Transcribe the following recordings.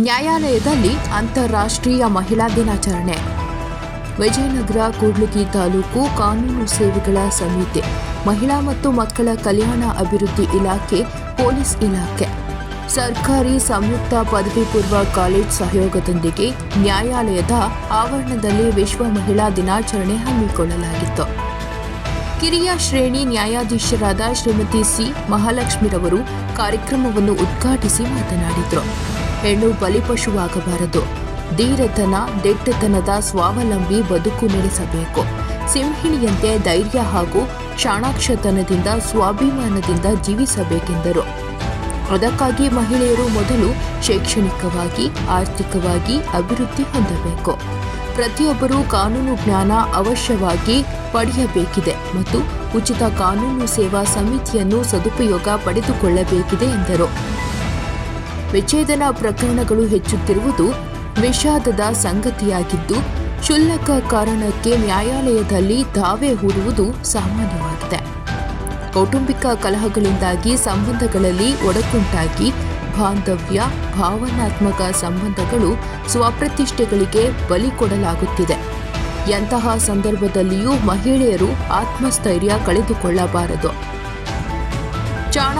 ನ್ಯಾಯಾಲಯದಲ್ಲಿ ಅಂತಾರಾಷ್ಟ್ರೀಯ ಮಹಿಳಾ ದಿನಾಚರಣೆ. ವಿಜಯನಗರ, ಕೂಡ್ಲಿಗಿ ತಾಲೂಕು ಕಾನೂನು ಸೇವೆಗಳ ಸಮಿತಿ, ಮಹಿಳಾ ಮತ್ತು ಮಕ್ಕಳ ಕಲ್ಯಾಣ ಅಭಿವೃದ್ಧಿ ಇಲಾಖೆ, ಪೊಲೀಸ್ ಇಲಾಖೆ. ಸರ್ಕಾರಿ ಸಂಯುಕ್ತ ಪದವಿ ಪೂರ್ವ ಕಾಲೇಜ್ ಸಹಯೋಗದೊಂದಿಗೆ ನ್ಯಾಯಾಲಯದ ಆವರಣದಲ್ಲಿ ವಿಶ್ವ ಮಹಿಳಾ ದಿನಾಚರಣೆ ಹಮ್ಮಿಕೊಳ್ಳಲಾಗಿತ್ತು. ಕಿರಿಯ ಶ್ರೇಣಿ ನ್ಯಾಯಾಧೀಶರಾದ ಶ್ರೀಮತಿ ಸಿ. ಮಹಾಲಕ್ಷ್ಮಿರವರು ಕಾರ್ಯಕ್ರಮವನ್ನು ಉದ್ಘಾಟಿಸಿ ಮಾತನಾಡಿದರು. ಹೆಣ್ಣು ಬಲಿಪಶುವಾಗಬಾರದು. ಧೀರತನ ದಿಟ್ಟತನದ ಸ್ವಾವಲಂಬಿ ಬದುಕು ನಡೆಸಬೇಕು. ಸಿಂಹಿಣಿಯಂತೆ ಧೈರ್ಯ ಹಾಗೂ ಚಾಣಾಕ್ಷತನದಿಂದ ಸ್ವಾಭಿಮಾನದಿಂದ ಜೀವಿಸಬೇಕೆಂದರು. ಅದಕ್ಕಾಗಿ ಮಹಿಳೆಯರು ಮೊದಲು ಶೈಕ್ಷಣಿಕವಾಗಿ, ಆರ್ಥಿಕವಾಗಿ ಅಭಿವೃದ್ಧಿ ಹೊಂದಬೇಕು. ಪ್ರತಿಯೊಬ್ಬರೂ ಕಾನೂನು ಜ್ಞಾನ ಅವಶ್ಯವಾಗಿ ಪಡೆಯಬೇಕಿದೆ ಮತ್ತು ಉಚಿತ ಕಾನೂನು ಸೇವಾ ಸಮಿತಿಯನ್ನು ಸದುಪಯೋಗ ಪಡೆದುಕೊಳ್ಳಬೇಕಿದೆ ಎಂದರು. ವಿಚ್ಛೇದನ ಪ್ರಕರಣಗಳು ಹೆಚ್ಚುತ್ತಿರುವುದು ವಿಷಾದದ ಸಂಗತಿಯಾಗಿದ್ದು, ಕ್ಷುಲ್ಲಕ ಕಾರಣಕ್ಕೆ ನ್ಯಾಯಾಲಯದಲ್ಲಿ ದಾವೆ ಹೂಡುವುದು ಸಾಮಾನ್ಯವಾಗಿದೆ. ಕೌಟುಂಬಿಕ ಕಲಹಗಳಿಂದಾಗಿ ಸಂಬಂಧಗಳಲ್ಲಿ ಒಡಕುಂಟಾಗಿ ಬಾಂಧವ್ಯ, ಭಾವನಾತ್ಮಕ ಸಂಬಂಧಗಳು ಸ್ವಪ್ರತಿಷ್ಠೆಗಳಿಗೆ ಬಲಿ ಕೊಡಲಾಗುತ್ತಿದೆ. ಎಂತಹ ಸಂದರ್ಭದಲ್ಲಿಯೂ ಮಹಿಳೆಯರು ಆತ್ಮಸ್ಥೈರ್ಯ ಕಳೆದುಕೊಳ್ಳಬಾರದು.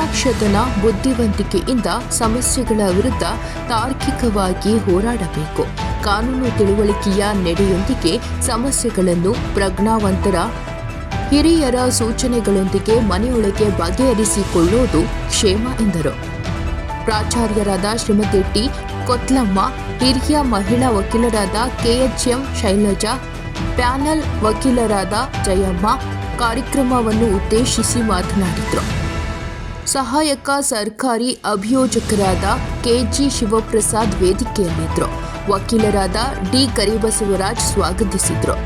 ಚಾಣಾಕ್ಷತನ ಬುದ್ಧಿವಂತಿಕೆಯಿಂದ ಸಮಸ್ಯೆಗಳ ವಿರುದ್ಧ ತಾರ್ಕಿಕವಾಗಿ ಹೋರಾಡಬೇಕು. ಕಾನೂನು ತಿಳುವಳಿಕೆಯ ನೆಡೆಯೊಂದಿಗೆ ಸಮಸ್ಯೆಗಳನ್ನು ಪ್ರಜ್ಞಾವಂತರ ಹಿರಿಯರ ಸೂಚನೆಗಳೊಂದಿಗೆ ಮನೆಯೊಳಗೆ ಬಗೆಹರಿಸಿಕೊಳ್ಳುವುದು ಕ್ಷೇಮ ಎಂದರು. ಪ್ರಾಚಾರ್ಯರಾದ ಶ್ರೀಮತಿ ಟಿ. ಕೊತ್ಲಮ್ಮ, ಹಿರಿಯ ಮಹಿಳಾ ವಕೀಲರಾದ ಕೆಎಚ್ಎಂ ಶೈಲಜಾ, ಪ್ಯಾನಲ್ ವಕೀಲರಾದ ಜಯಮ್ಮ ಕಾರ್ಯಕ್ರಮವನ್ನು ಉದ್ದೇಶಿಸಿ ಮಾತನಾಡಿದರು. ಸಹಾಯಕ ಸರ್ಕಾರಿ ಅಭಿಯೋಜಕರಾದ ಕೆಜಿ ಶಿವಪ್ರಸಾದ್ ವೇದಿಕೆಯಲ್ಲಿದ್ದರು ವಕೀಲರಾದ ಡಿ ಕರಿಬಸವರಾಜ್ ಸ್ವಾಗತಿಸಿದರು.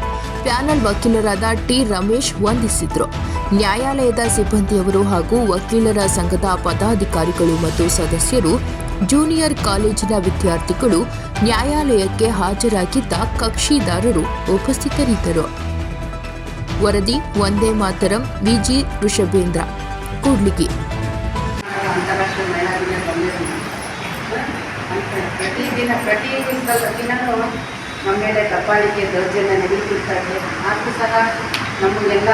ಪ್ಯಾನಲ್ ವಕೀಲರಾದ ಟಿ ರಮೇಶ್ ವಂದಿಸಿದ್ರು. ನ್ಯಾಯಾಲಯದ ಸಿಬ್ಬಂದಿಯವರು ಹಾಗೂ ವಕೀಲರ ಸಂಘದ ಪದಾಧಿಕಾರಿಗಳು ಮತ್ತು ಸದಸ್ಯರು, ಜೂನಿಯರ್ ಕಾಲೇಜಿನ ವಿದ್ಯಾರ್ಥಿಗಳು ನ್ಯಾಯಾಲಯಕ್ಕೆ ಹಾಜರಾಗಿದ್ದ ಕಕ್ಷಿದಾರರು ಉಪಸ್ಥಿತರಿದ್ದರು. ವರದಿ ಒಂದೇ ಮಾತರಂ ವಿಜಿ ಋಷಭೇಂದ್ರ, ಕೂಡ್ಲಿಗಿ. ಅಂತಾರಾಷ್ಟ್ರೀಯ ಮಹಿಳಾ ದಿನ ಅಂತ ಪ್ರತಿದಿನ ಪ್ರತಿ ದಿನವೂ ನಮ್ಮ ಮೇಲೆ ದಬ್ಬಾಳಿಕೆ, ದೌರ್ಜನ್ಯ ನಡೀತಿರ್ತದೆ. ಆದರೂ ಸಹ ನಮಗೆಲ್ಲ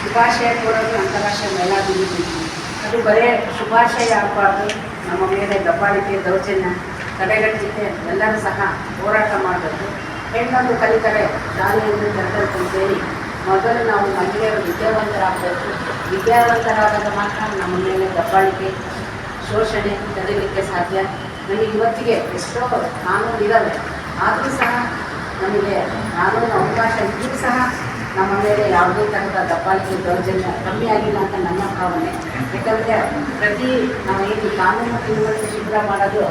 ಶುಭಾಶಯ ಕೊಡೋದು ಅಂತಾರಾಷ್ಟ್ರೀಯ ಮಹಿಳಾ ದಿನ ಅದು ಬರೇ ಶುಭಾಶಯ ಆಗಬಾರ್ದು. ನಮ್ಮ ಮೇಲೆ ದಬ್ಬಾಳಿಕೆ, ದೌರ್ಜನ್ಯ ತಡೆಗಟ್ಟಲಿಕ್ಕೆ ಎಲ್ಲರೂ ಸಹ ಹೋರಾಟ ಮಾಡಬೇಕು. ಹೆಣ್ಣೊಂದು ಕಲಿತರೆ ಶಾಲೆಯನ್ನು ಅಂತೇಳಿ ಮೊದಲು ನಾವು ಮಹಿಳೆಯರು ವಿದ್ಯಾವಂತರಾಗಬೇಕು. ವಿದ್ಯಾವಂತರಾದಾಗ ಮಾತ್ರ ನಮ್ಮ ಮೇಲೆ ದಬ್ಬಾಳಿಕೆ ಶೋಷಣೆ ತಡೆಯಲಿಕ್ಕೆ ಸಾಧ್ಯ? ನಮಗೆ ಇವತ್ತಿಗೆ ಎಷ್ಟೋ ಕಾನೂನು ಇದ್ದಾವೆ ಆದರೂ ಸಹ ನಮಗೆ ಕಾನೂನು ಅವಕಾಶ ಇದ್ದರೂ ಸಹ ನಮ್ಮ ಮೇಲೆ ಯಾವುದೇ ಥರದ ದಬ್ಬಾಳಿಕೆ ದೌರ್ಜನ್ಯ ಕಮ್ಮಿ ಆಗಿಲ್ಲ ಅಂತ ನನ್ನ ಭಾವನೆ. ಯಾಕಂದರೆ ಪ್ರತಿ ನಾವು ಏನು ಕಾನೂನು ತಿಳುವಳಿಕೆ ಶಿಬಿರ ಮಾಡೋದು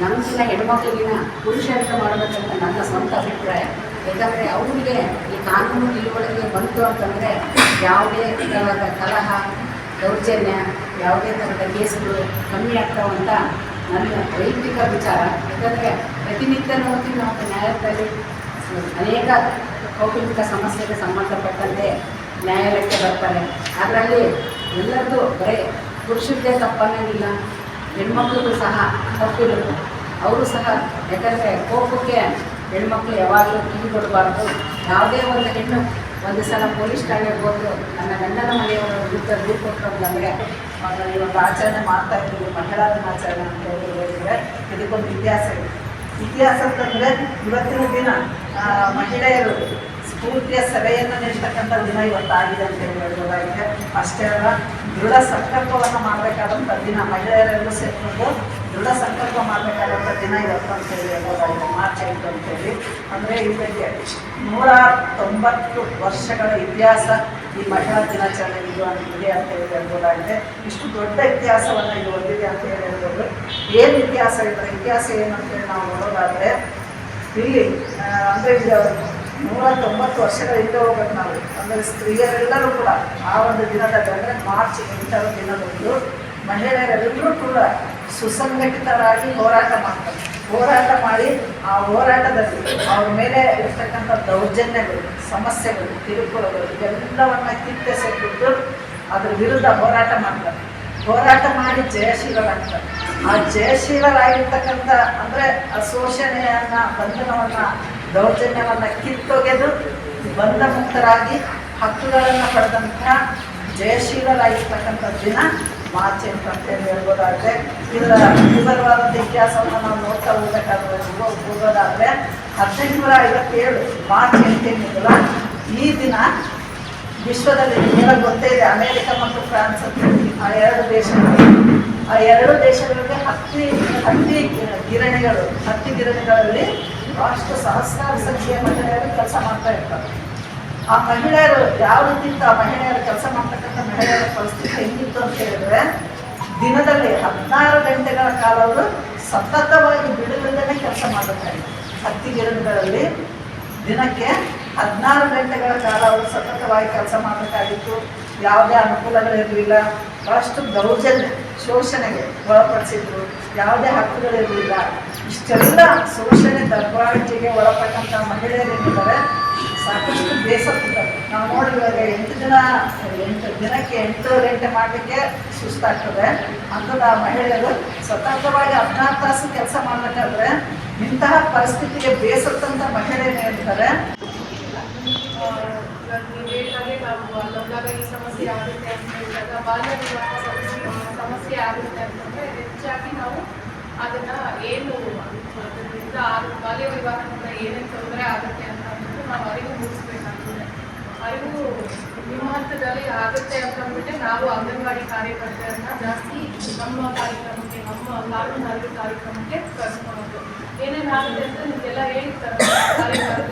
ನಮಗಿನ ಹೆಣ್ಮಕ್ಳಿಗಿನ ಪುರುಷರಿಗೆ ಮಾಡಬೇಕಂತ ನನ್ನ ಸ್ವಂತ ಅಭಿಪ್ರಾಯ. ಯಾಕಂದರೆ ಅವರಿಗೆ ಈ ಕಾನೂನು ತಿಳುವಳಿಕೆ ಬಂತು ಅಂತಂದರೆ ಯಾವುದೇ ಥರದ ಕಲಹ, ದೌರ್ಜನ್ಯ ಯಾವುದೇ ಥರದ ಕೇಸ್ಗಳು ಕಮ್ಮಿ ಆಗ್ತಾವಂತ ನನ್ನ ವೈಯಕ್ತಿಕ ವಿಚಾರ. ಯಾಕಂದರೆ ಪ್ರತಿನಿತ್ಯ ನೋಡ್ತೀವಿ ನಾವು ನ್ಯಾಯಾಲಯದಲ್ಲಿ. ಅನೇಕ ಕೌಟುಂಬಿಕ ಸಮಸ್ಯೆಗೆ ಸಂಬಂಧಪಟ್ಟಂತೆ ನ್ಯಾಯಾಲಯಕ್ಕೆ ಬರ್ತಾರೆ. ಅದರಲ್ಲಿ ಎಲ್ಲರದ್ದು ಬರೀ ಪುರುಷರಿಗೆ ತಪ್ಪನ್ನಂಗಿಲ್ಲ ಹೆಣ್ಮಕ್ಳಿಗೂ ಸಹ ತಪ್ಪಿರುತ್ತೆ. ಅವರು ಸಹ ಯಾಕಂದರೆ ಕೋಪಕ್ಕೆ ಹೆಣ್ಮಕ್ಳು ಯಾವಾಗಲೂ ಕಿವಿ ಕೊಡಬಾರ್ದು ಯಾವುದೇ ಒಂದು ಹೆಣ್ಣು ಒಂದು ಸಲ ಪೊಲೀಸ್ ಠಾಣೆಗೆ ಹೋದ್ರು ನನ್ನ ಗಂಡನ ಮನೆಯವರು ವಿರುದ್ಧ ದೂರು ಅವರು ಇವತ್ತು ಆಚರಣೆ ಮಾಡ್ತಾ ಇದ್ದೀವಿ, ಮಹಿಳಾ ದಿನಾಚರಣೆ ಅಂತ ಹೇಳಿ ಹೇಳಿದರೆ, ಇದಕ್ಕೊಂದು ಇತಿಹಾಸ ಇದೆ. ಇತಿಹಾಸ ಅಂತಂದರೆ ಇವತ್ತಿನ ದಿನ ಮಹಿಳೆಯರು ಸ್ಫೂರ್ತಿಯ ಸಭೆಯನ್ನು ನೀಡ್ತಕ್ಕಂಥ ದಿನ ಇವತ್ತಾಗಿದೆ ಅಂತ ಹೇಳಿ ಹೇಳ್ಬೋದಾಗಿದೆ ಅಷ್ಟೇ ಅಲ್ಲ, ದೃಢ ಸಂಕಲ್ಪವನ್ನು ಮಾಡಬೇಕಾದಂಥ ದಿನ, ಮಹಿಳೆಯರೆಲ್ಲರೂ ಸೇರಿಕೊಂಡು ದೃಢ ಸಂಕಲ್ಪ ಮಾಡಬೇಕಾದಂಥ ದಿನ ಇವತ್ತು ಅಂತ ಹೇಳಿ ಹೇಳ್ಬೋದಾಗಿದೆ ಮಾರ್ಚ್ ಐದು ಅಂತೇಳಿ ಅಂದರೆ ಇದಕ್ಕೆ ನೂರ ತೊಂಬತ್ತು ವರ್ಷಗಳ ಇತಿಹಾಸ ಈ ಮಹಿಳಾ ದಿನಾಚರಣೆ ಇದು ಇದೆ ಅಂತ ಹೇಳಿ ಹೇಳ್ಬೋದಾಗಿದೆ. ಇಷ್ಟು ದೊಡ್ಡ ಇತಿಹಾಸವನ್ನು ಇದು ಹೊಂದಿದೆ ಅಂತ ಹೇಳಿ ಹೇಳ್ಬೋದು. ಏನು ಇತಿಹಾಸ ಇದರ ಇತಿಹಾಸ ಏನು ಅಂತೇಳಿ ನಾವು ನೋಡೋದಾದರೆ, ಇಲ್ಲಿ ಅಂದರೆ ಇದು ನೂರ ತೊಂಬತ್ತು ವರ್ಷಗಳ ಹಿಂದೆ ಹೋಗ್ಬೇಕು ನಾವು. ಅಂದರೆ ಸ್ತ್ರೀಯರೆಲ್ಲರೂ ಕೂಡ ಆ ಒಂದು ದಿನದಲ್ಲಿ ಅಂದರೆ ಮಾರ್ಚ್ ಎಂಟರ ದಿನದಂದು ಮಹಿಳೆಯರೆಲ್ಲರೂ ಕೂಡ ಸುಸಂಘಟಿತರಾಗಿ ಹೋರಾಟ ಮಾಡ್ತಾರೆ. ಹೋರಾಟ ಮಾಡಿ ಆ ಹೋರಾಟದಲ್ಲಿ ಅವ್ರ ಮೇಲೆ ಇರ್ತಕ್ಕಂಥ ದೌರ್ಜನ್ಯಗಳು, ಸಮಸ್ಯೆಗಳು, ಕಿರುಕುಳಗಳು ಇವೆಲ್ಲವನ್ನ ಕಿತ್ತೆಸೆಬಿಟ್ಟು ಅದ್ರ ವಿರುದ್ಧ ಹೋರಾಟ ಮಾಡ್ತಾರೆ. ಹೋರಾಟ ಮಾಡಿ ಜಯಶೀಲರಾಗ್ತಾರೆ. ಆ ಜಯಶೀಲರಾಗಿರ್ತಕ್ಕಂಥ ಅಂದರೆ ಶೋಷಣೆಯನ್ನ, ಬಂಧನವನ್ನ, ದೌರ್ಜನ್ಯವನ್ನ ಕಿತ್ತೊಗೆದು ಬಂಧ ಮುಕ್ತರಾಗಿ ಹಕ್ಕುಗಳನ್ನು ಪಡೆದಂತಹ ಜಯಶೀಲರಾಗಿರ್ತಕ್ಕಂಥ ದಿನ ಮಾರ್ಚ್ ಎಂಟು ಅಂತೇಳಿ ಹೇಳ್ಬೋದಾದ್ರೆ, ಇದರ ವಿವರವಾದಂಥ ಇತಿಹಾಸವನ್ನು ನಾವು ನೋಡ್ತಾ ಹೋಗ್ಬೇಕಾದ್ರೆ ಹೋಗ್- ಹೋಗೋದಾದ್ರೆ ಹದಿನೆಂಟುನೂರ ಐವತ್ತೇಳು ಮಾರ್ಚ್ ಎಂಟೇನಿದೆಯಲ್ಲ ಈ ದಿನ ವಿಶ್ವದಲ್ಲಿ ನಿಮಗೆ ಗೊತ್ತೇ ಇದೆ, ಅಮೇರಿಕ ಮತ್ತು ಫ್ರಾನ್ಸ್ ಅಂತ ಆ ಎರಡು ದೇಶಗಳು. ಆ ಎರಡು ದೇಶಗಳಿಗೆ ಹತ್ತಿ ಹತ್ತಿ ಗಿರಣಿಗಳು, ಹತ್ತಿ ಗಿರಣಿಗಳಲ್ಲಿ ಅಷ್ಟು ಸಹಸ್ರಾರು ಸಂಖ್ಯೆಯ ಮಹಿಳೆಯರು ಕೆಲಸ ಮಾಡ್ತಾ ಇರ್ತಾರೆ. ಆ ಮಹಿಳೆಯರು ಯಾವ ರೀತಿ ಆ ಮಹಿಳೆಯರು ಕೆಲಸ ಮಾಡ್ತಕ್ಕಂಥ ಮಹಿಳೆಯರ ಪರಿಸ್ಥಿತಿ ಹೆಂಗಿತ್ತು ಅಂತ ಹೇಳಿದ್ರೆ, ದಿನದಲ್ಲಿ ಹದಿನಾರು ಗಂಟೆಗಳ ಕಾಲ ಅವರು ಸತತವಾಗಿ ಬಿಡುವಿಲ್ಲದೆ ಕೆಲಸ ಮಾಡುತ್ತಾರೆ. ಹತ್ತಿ ಗಿಡಗಳಲ್ಲಿ ದಿನಕ್ಕೆ ಹದಿನಾರು ಗಂಟೆಗಳ ಕಾಲ ಅವರು ಸತತವಾಗಿ ಕೆಲಸ ಮಾಡಬೇಕಾಗಿತ್ತು ಯಾವುದೇ ಅನುಕೂಲಗಳಿರಲಿಲ್ಲ. ಭಾಳಷ್ಟು ದೌರ್ಜನ್ಯ, ಶೋಷಣೆಗೆ ಒಳಪಡಿಸಿದ್ರು. ಯಾವುದೇ ಹಕ್ಕುಗಳಿರಲಿಲ್ಲ. ಇಷ್ಟೆಲ್ಲ ಶೋಷಣೆ ದಬ್ಬಾಳಿಕೆಗೆ ಒಳಪಟ್ಟಂಥ ಮಹಿಳೆಯರೇನಿದ್ದಾರೆ ಸಾಕಷ್ಟು ಬೇಸತ್ತಿದ್ದಾರೆ ನಾವು ನೋಡಿದಾಗ ಎಂಟು ಜನ, ಎಂಟು ದಿನಕ್ಕೆ ಎಂಟು ಗಂಟೆ ಮಾಡಲಿಕ್ಕೆ ಸುಸ್ತಾಗ್ತದೆ. ಅಂಥದ್ದು ಆ ಮಹಿಳೆಯರು ಸ್ವತಂತ್ರವಾಗಿ ಹದಿನಾರು ತಾಸು ಕೆಲಸ ಮಾಡಬೇಕಾದ್ರೆ ಇಂತಹ ಪರಿಸ್ಥಿತಿಗೆ ಬೇಸತ್ತಂತ ಮಹಿಳೆಯರು ಇರ್ತಾರೆ ಈ ಸಮಸ್ಯೆ ಆಗುತ್ತೆ ಅಂತ ಹೇಳಿದಾಗ ಬಾಲ್ಯ ಸಮಸ್ಯೆ ಆಗುತ್ತೆ ಅಂತಂದ್ರೆ ಹೆಚ್ಚಾಗಿ ನಾವು ಅದನ್ನ ಏನು ಬಾಲ್ಯ ವಿವಾಹದಿಂದ ಏನೇನು ತೊಂದರೆ ಆಗುತ್ತೆ ನಾವು ಅರಿವು ಮುಗಿಸ್ಬೇಕಾಗ್ತದೆ ಅರಿವು ನಿಮ್ಮ ಹಂತದಲ್ಲಿ ಆಗುತ್ತೆ ಅಂತ ಅಂದ್ಬಿಟ್ಟು ನಾವು ಅಂಗನವಾಡಿ ಕಾರ್ಯಕರ್ತರನ್ನ ಜಾಸ್ತಿ ನಮ್ಮ ಕಾರ್ಯಕ್ರಮಕ್ಕೆ, ನಮ್ಮ ಕಾನೂನು ಅರಿವು ಕಾರ್ಯಕ್ರಮಕ್ಕೆ ಕರ್ಸ್ಕೊಳ್ಳೋದು ಏನೇನು ಆಗುತ್ತೆ ಅಂತ ನಿಮಗೆಲ್ಲ ಹೇಳ್ತಾರೆ. ಕಾರ್ಯಕರ್ತರು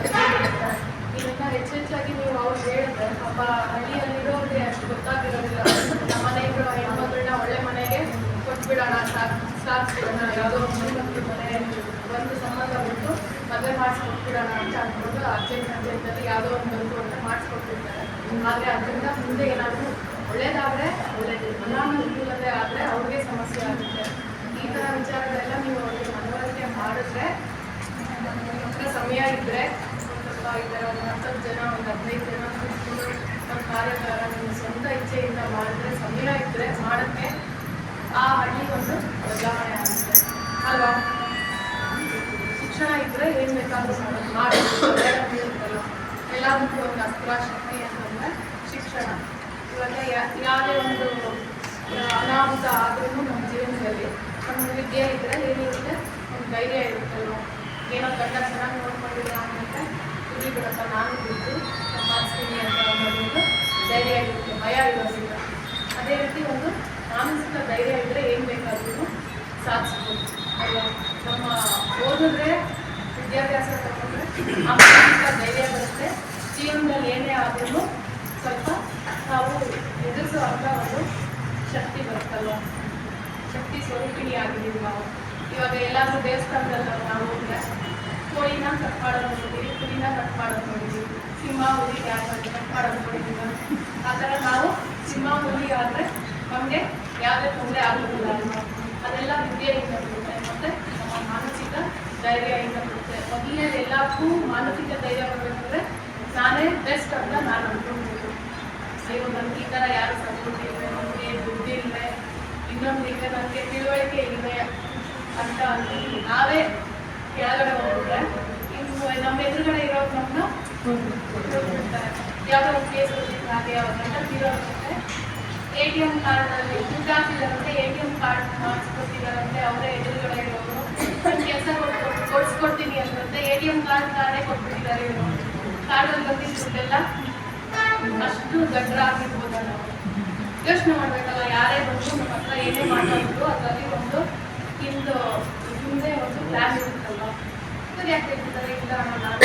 ಇದನ್ನ ಹೆಚ್ಚೆಚ್ಚಾಗಿ ನೀವು ಅವ್ರು ಹೇಳಿದ್ರೆ ಪಾಪ ಹಳ್ಳಿಯಲ್ಲಿರೋರಿಗೆ ಅಷ್ಟು ಗೊತ್ತಾಗಿರೋದಿಲ್ಲ. ನಮ್ಮ ಮನೆಗಳು ಹೆಣ್ಮಕ್ಳನ್ನ ಒಳ್ಳೆ ಮನೆಗೆ ಕೊಟ್ಬಿಡೋಣ. ಸಾಕು, ಸಾಕ್ಬಿಡೋಣ. ಯಾವುದೋ ಒಂದು ಹೆಣ್ಮಕ್ಳು ಮನೆ ಒಂದು ಸಂಬಂಧ ಬಿಟ್ಟು ಮದುವೆ ಮಾಡಿಸಿ ಕೊಟ್ಬಿಡೋಣ ಅಂತ ಅಂದ್ಕೊಂಡು ಅರ್ಜೆಂಟ್ ಯಾವುದೋ ಒಂದು ಬಂತು ಅಂತ ಮಾಡಿಸ್ಕೊಟ್ಟಿರ್ತಾರೆ. ಆದರೆ ಅದರಿಂದ ಮುಂದೆ ಏನಾದರೂ ಒಳ್ಳೇದಾದರೆ ಒಳ್ಳೇದು. ಅನಾನುಕೂಲತೆ ಆದರೆ ಅವ್ರಿಗೆ ಸಮಸ್ಯೆ ಆಗುತ್ತೆ. ಈ ಥರ ವಿಚಾರಗಳೆಲ್ಲ ನೀವು ಅವ್ರಿಗೆ ಮನವರಿಕೆ ಮಾಡಿದ್ರೆ ಹತ್ರ ಸಮಯ ಇದ್ದರೆ ಸ್ವಲ್ಪ ಇದ್ದಾರೆ ಒಂದು ಹತ್ತತ್ತು ಜನ, ಒಂದು ಹದಿನೈದು ಜನ ಕೂತ್ಕೊಂಡು ನಮ್ಮ ಕಾರ್ಯಕಾರ ನಿಮ್ಮ ಸ್ವಂತ ಇಚ್ಛೆಯಿಂದ ಮಾಡಿದ್ರೆ, ಸಮಯ ಇದ್ದರೆ ಮಾಡೋಕ್ಕೆ ಆ ಹಳ್ಳಿ ಒಂದು ಬದಲಾವಣೆ ಆಗುತ್ತೆ. ಅಲ್ವಾ? ಶಿಕ್ಷಣ ಇದ್ದರೆ ಏನು ಬೇಕಾದರೂ ಮಾಡೋದು. ಮಾಡಿ ಎಲ್ಲದಕ್ಕೂ ಒಂದು ಅಸ್ತ್ರ ಶಕ್ತಿ ಅಂತಂದರೆ ಶಿಕ್ಷಣ. ಇವಾಗ ಯಾವುದೇ ಒಂದು ಅನಾಹುತ ಆದ್ರೂ ನಮ್ಮ ಜೀವನದಲ್ಲಿ ನಮ್ಮ ವಿದ್ಯೆ ಇದ್ದರೆ ಏನಿರುತ್ತೆ, ಒಂದು ಧೈರ್ಯ ಇರುತ್ತಲ್ವ ಏನೋ ಗಂಡ ಚೆನ್ನಾಗಿ ನೋಡ್ಕೊಂಡಿಲ್ಲ ಅಂದರೆ ಇಲ್ಲಿ ಬಿಡಪ್ಪ ನಾನು ಬಿದ್ದು ಮಾಡಿಸ್ತೀನಿ ಅಂತ ಅನ್ನೋದೊಂದು ಧೈರ್ಯ ಇರುತ್ತೆ, ಭಯ ಇರೋದಿಲ್ಲ. ಅದೇ ರೀತಿ ಒಂದು ಮಾನಸಿಕ ಧೈರ್ಯ ಇದ್ದರೆ ಏನು ಬೇಕಾದ್ರೂ ಸಾಧಿಸ್ಬೋದು, ಅಲ್ವಾ? ನಮ್ಮ ಓದಿದ್ರೆ, ವಿದ್ಯಾಭ್ಯಾಸ ತಗೊಂಡ್ರೆ ಆ ಮಾನಸಿಕ ಜೀವನದಲ್ಲಿ ಏನೇ ಆದ್ರೂ ಸ್ವಲ್ಪ ನಾವು ಎದುರಿಸುವಂಥ ಒಂದು ಶಕ್ತಿ ಬರುತ್ತಲ್ಲ ಶಕ್ತಿ ಸ್ವರೂಪಿಣಿ ಆಗಿದ್ದೀವಿ? ನಾವು ಇವಾಗ ಎಲ್ಲಾದ್ರೂ ದೇವಸ್ಥಾನದಲ್ಲ ನಾವು ಕೋಳಿನ ಕಟ್ ಮಾಡೋದು ನೋಡಿದ್ದೀವಿ ಕುರಿನ ಕಟ್ ಮಾಡೋದು ನೋಡಿದ್ದೀವಿ ಸಿಂಹ ಹುಲಿ ಯಾರು ಕಟ್ ಮಾಡೋದು ನೋಡಿದ್ದೀವಿ ಆ ಥರ ನಾವು ಸಿಂಹ ಹುಲಿ ಆದರೆ ನಮಗೆ ಯಾವುದೇ ತೊಂದರೆ ಆಗೋದಿಲ್ಲ ಅಲ್ವಾ? ಅದೆಲ್ಲ ವಿದ್ಯೆಯಿಂದ ಬರುತ್ತೆ. ಮತ್ತು ನಮ್ಮ ಮಾನಸಿಕ ಧೈರ್ಯದಿಂದ ಬರುತ್ತೆ. ಮೊದಲನೇದು ಎಲ್ಲಕ್ಕೂ ಮಾನಸಿಕ ಧೈರ್ಯ ಬರಬೇಕಂದ್ರೆ ನಾನೇ ಬೆಸ್ಟ್ ಅಂತ ನಾನು ಅನ್ಕೊಳ್ಬೇಕು ಅಯ್ಯೋ ನನಗೆ ಈ ಥರ ಯಾರು ಸಪೋರ್ಟ್ ಇಲ್ಲವೆ ನನಗೆ ದುಡ್ಡಿಲ್ಲ ಇನ್ನೊಂದು ಈಗ ನನಗೆ ತಿಳುವಳಿಕೆ ಇಲ್ಲವೆ ಅಂತ ಅಂದ್ಬಿಟ್ಟು ನಾವೇ ಕೆಳಗಡೆ ಹೋಗ್ಬಿಟ್ರೆ, ಇನ್ನು ನಮ್ಮ ಎದುರುಗಡೆ ಇರೋರು ನಮ್ಮನ್ನ ಹೋಗ್ಬಿಡ್ತಾರೆ ಯಾವುದೋ ಕೇಸ್ ಹಾಗೆ ಅವ್ರ ಗಂಟ ತೀರೋಗುತ್ತೆ ಎ ಟಿ ಎಂ ಕಾರ್ಡಲ್ಲಿ ದುಡ್ಡು ಹಾಕಿದಾರಂತೆ ಎ ಟಿ ಎಂ ಕಾರ್ಡ್ ಮಾಡಿಸ್ಕೊಟ್ಟಿದಾರಂತೆ ಅವರೇ ಎದುರುಗಡೆ ಇರೋರು. ಕೆಲಸ ಕೊಡಿಸ್ಕೊಡ್ತೀನಿ ಅಂತಂದ್ರೆ ಎ ಟಿ ಎಂ ಕಾರ್ಡ್ ಕಾರ್ಡೇ ಕೊಟ್ಬಿಟ್ಟಿದ್ದಾರೆ ಇವರು. ಕಾರ್ಡಲ್ಲಿ ಬಂದಿದ್ದ ದುಡ್ಡೆಲ್ಲ ಅಷ್ಟು ಗಡ್ರ ಆಗಿರ್ಬೋದು ನಾವು ಯೋಚನೆ ಮಾಡ್ಬೇಕಲ್ಲ, ಯಾರೇ ಬಂದು ನಮ್ಮ ಹತ್ರ ಏನೇ ಮಾತಾಡಿದ್ರು ಅದರಲ್ಲಿ ಒಂದು ಹಿಂದು ಹಿಂದೆ ಒಂದು ಪ್ಲಾನ್ ಇರುತ್ತಲ್ಲ ಇವ್ರು ಯಾಕೆ ಹೇಳ್ತಿದ್ದಾರೆ? ಇಲ್ಲ ನಾನು